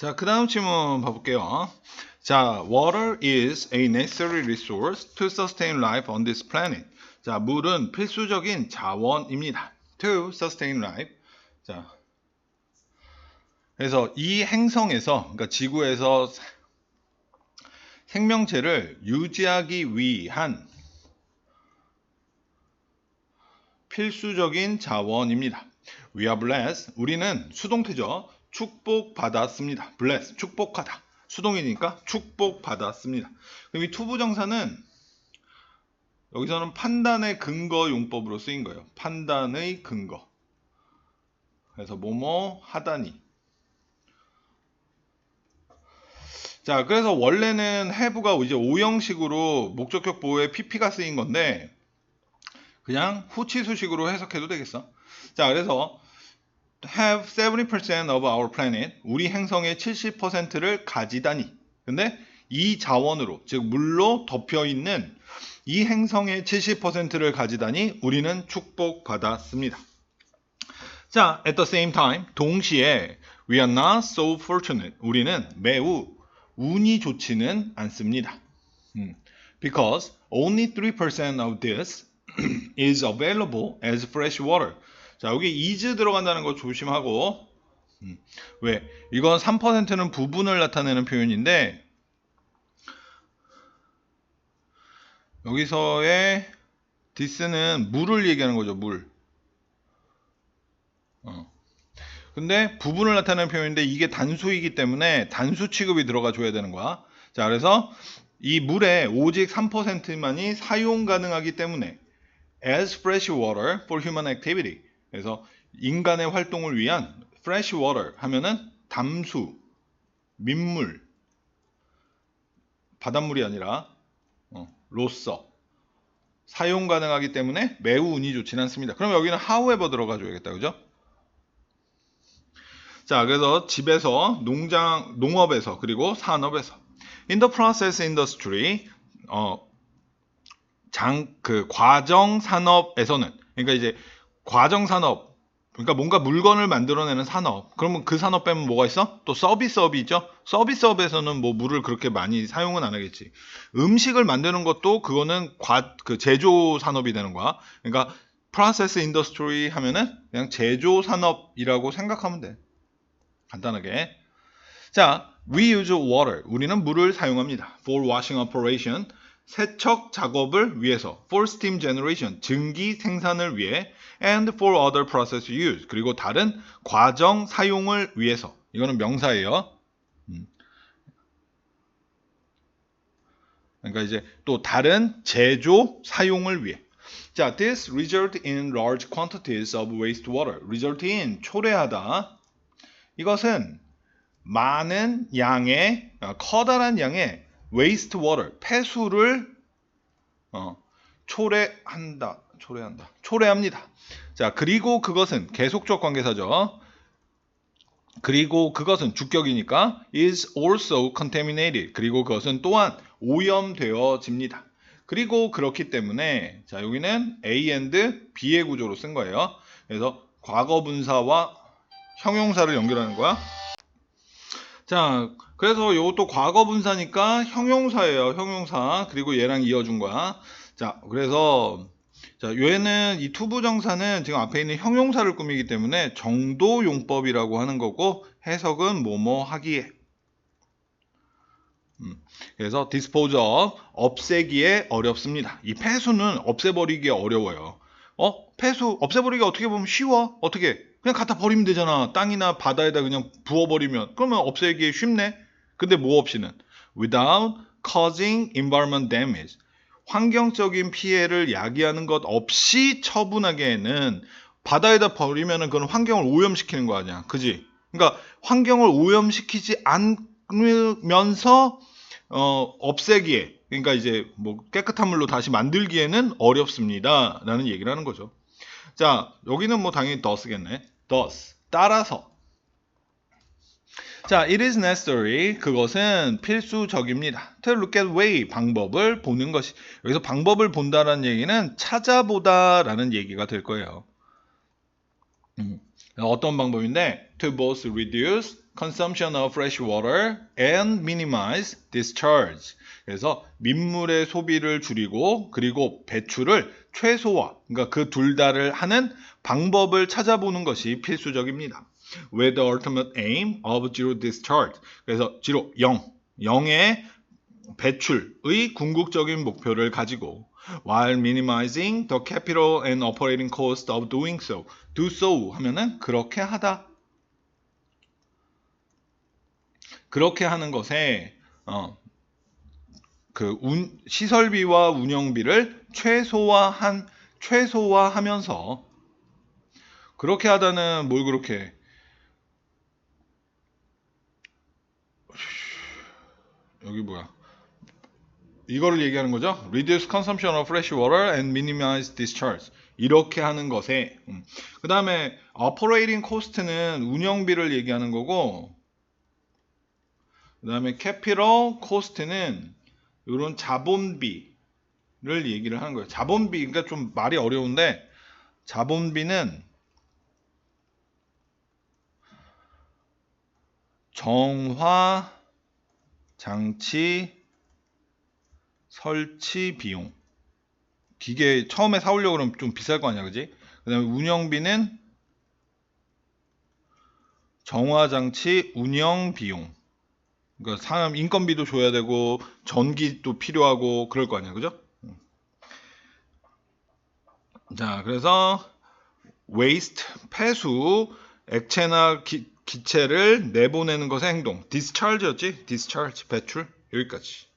자, 그 다음 질문 봐볼게요. 자, water is a necessary resource to sustain life on this planet. 자, 물은 필수적인 자원입니다. to sustain life. 자, 그래서 이 행성에서, 그러니까 지구에서 생명체를 유지하기 위한 필수적인 자원입니다. We are blessed. 우리는 수동태죠. 축복받았습니다. bless, 축복하다. 수동이니까 축복받았습니다. 그럼 이 투부정사는 여기서는 판단의 근거 용법으로 쓰인 거예요. 판단의 근거. 그래서 뭐뭐 하다니. 자, 그래서 원래는 have가 이제 오형식으로 목적격 보호에 pp가 쓰인 건데 그냥 후치수식으로 해석해도 되겠어. 자, 그래서 have 70% of our planet 우리 행성의 70%를 가지다니. 근데 이 자원으로 즉 물로 덮여 있는 이 행성의 70%를 가지다니 우리는 축복받았습니다. 자, at the same time 동시에 we are not so fortunate. 우리는 매우 운이 좋지는 않습니다. 음, because only 3% of this is available as fresh water. 자, 여기 is 들어간다는 거 조심하고. 음, 왜? 이건 3%는 부분을 나타내는 표현인데, 여기서의 this는 물을 얘기하는 거죠, 물. 어. 근데 부분을 나타내는 표현인데 이게 단수이기 때문에 단수 취급이 들어가 줘야 되는 거야. 자, 그래서 이 물의 오직 3%만이 사용 가능하기 때문에 as fresh water for human activity. 그래서 인간의 활동을 위한 fresh water 하면은 담수, 민물, 바닷물이 아니라 어, 로서 사용 가능하기 때문에 매우 운이 좋지는 않습니다. 그럼 여기는 however 들어가 줘야겠다. 그죠? 자, 그래서 집에서 농장 농업에서 그리고 산업에서 in the process industry 어, 장 그 과정 산업에서는 그러니까 이제 과정 산업 그러니까 뭔가 물건을 만들어내는 산업 그러면 그 산업 빼면 뭐가 있어? 또 서비스업이 있죠. 서비스업에서는 뭐 물을 그렇게 많이 사용은 안 하겠지. 음식을 만드는 것도 그거는 과 그 제조 산업이 되는 거야. 그러니까 process industry 하면은 그냥 제조 산업이라고 생각하면 돼. 간단하게. 자, we use water. 우리는 물을 사용합니다. for washing operation. 세척 작업을 위해서. for steam generation. 증기 생산을 위해. and for other process use. 그리고 다른 과정 사용을 위해서. 이거는 명사예요. 음. 그러니까 이제 또 다른 제조 사용을 위해. 자, this result in large quantities of wastewater. result in 초래하다. 이것은 많은 양의 어, 커다란 양의 waste water 폐수를 어, 초래한다. 초래한다. 초래합니다. 자, 그리고 그것은 계속적 관계사죠. 그리고 그것은 주격이니까 is also contaminated. 그리고 그것은 또한 오염되어집니다. 그리고 그렇기 때문에 자, 여기는 A and B의 구조로 쓴 거예요. 그래서 과거 분사와 형용사를 연결하는 거야. 자, 그래서 이것도 과거 분사니까 형용사예요. 형용사. 그리고 얘랑 이어준 거야. 자, 그래서 자, 얘는 이 투부정사는 지금 앞에 있는 형용사를 꾸미기 때문에 정도 용법이라고 하는 거고 해석은 뭐뭐 하기에. 음, 그래서 dispose of 없애기에 어렵습니다. 이 폐수는 없애버리기에 어려워요. 어? 폐수 없애버리기 어떻게 보면 쉬워. 어떻게? 그냥 갖다 버리면 되잖아. 땅이나 바다에다 그냥 부어버리면. 그러면 없애기 쉽네. 근데 뭐 없이는 without causing environment damage. 환경적인 피해를 야기하는 것 없이 처분하기에는 바다에다 버리면은 그건 환경을 오염시키는 거 아니야. 그지? 그러니까 환경을 오염시키지 않으면서 어, 없애기에 그러니까 이제 뭐 깨끗한 물로 다시 만들기에는 어렵습니다. 라는 얘기를 하는 거죠. 자, 여기는 뭐 당연히 does겠네. does. 따라서. 자, it is necessary. 그것은 필수적입니다. to look at way. 방법을 보는 것이. 여기서 방법을 본다라는 얘기는 찾아보다라는 얘기가 될 거예요. 음, 어떤 방법인데 to both reduce consumption of fresh water and minimize discharge. 그래서 민물의 소비를 줄이고 그리고 배출을 최소화, 그러니까 그 둘 다를 하는 방법을 찾아보는 것이 필수적입니다. With the ultimate aim of zero discharge. 그래서 zero 0, 0의 배출의 궁극적인 목표를 가지고 while minimizing the capital and operating cost of doing so. do so 하면은 그렇게 하다. 그렇게 하는 것에 어, 그 운, 시설비와 운영비를 최소화한 최소화하면서 그렇게 하다는 뭘 그렇게 여기 뭐야? 이거를 얘기하는 거죠. Reduce consumption of fresh water and minimize discharge. 이렇게 하는 것에 음. 그 다음에 operating cost는 운영비를 얘기하는 거고 그 다음에 capital cost는 이런 자본비를 얘기를 하는 거예요. 자본비 그러니까 좀 말이 어려운데 자본비는 정화 장치 설치 비용. 기계 처음에 사오려고 그러면 좀 비쌀 거 아니야 그지? 그 다음에 운영비는 정화 장치 운영 비용. 그러니까 사람 인건비도 줘야 되고 전기도 필요하고 그럴 거 아니야 그죠? 음. 자 그래서 waste 폐수 액체나 기, 기체를 내보내는 것의 행동. Discharge였지? Discharge 배출? 여기까지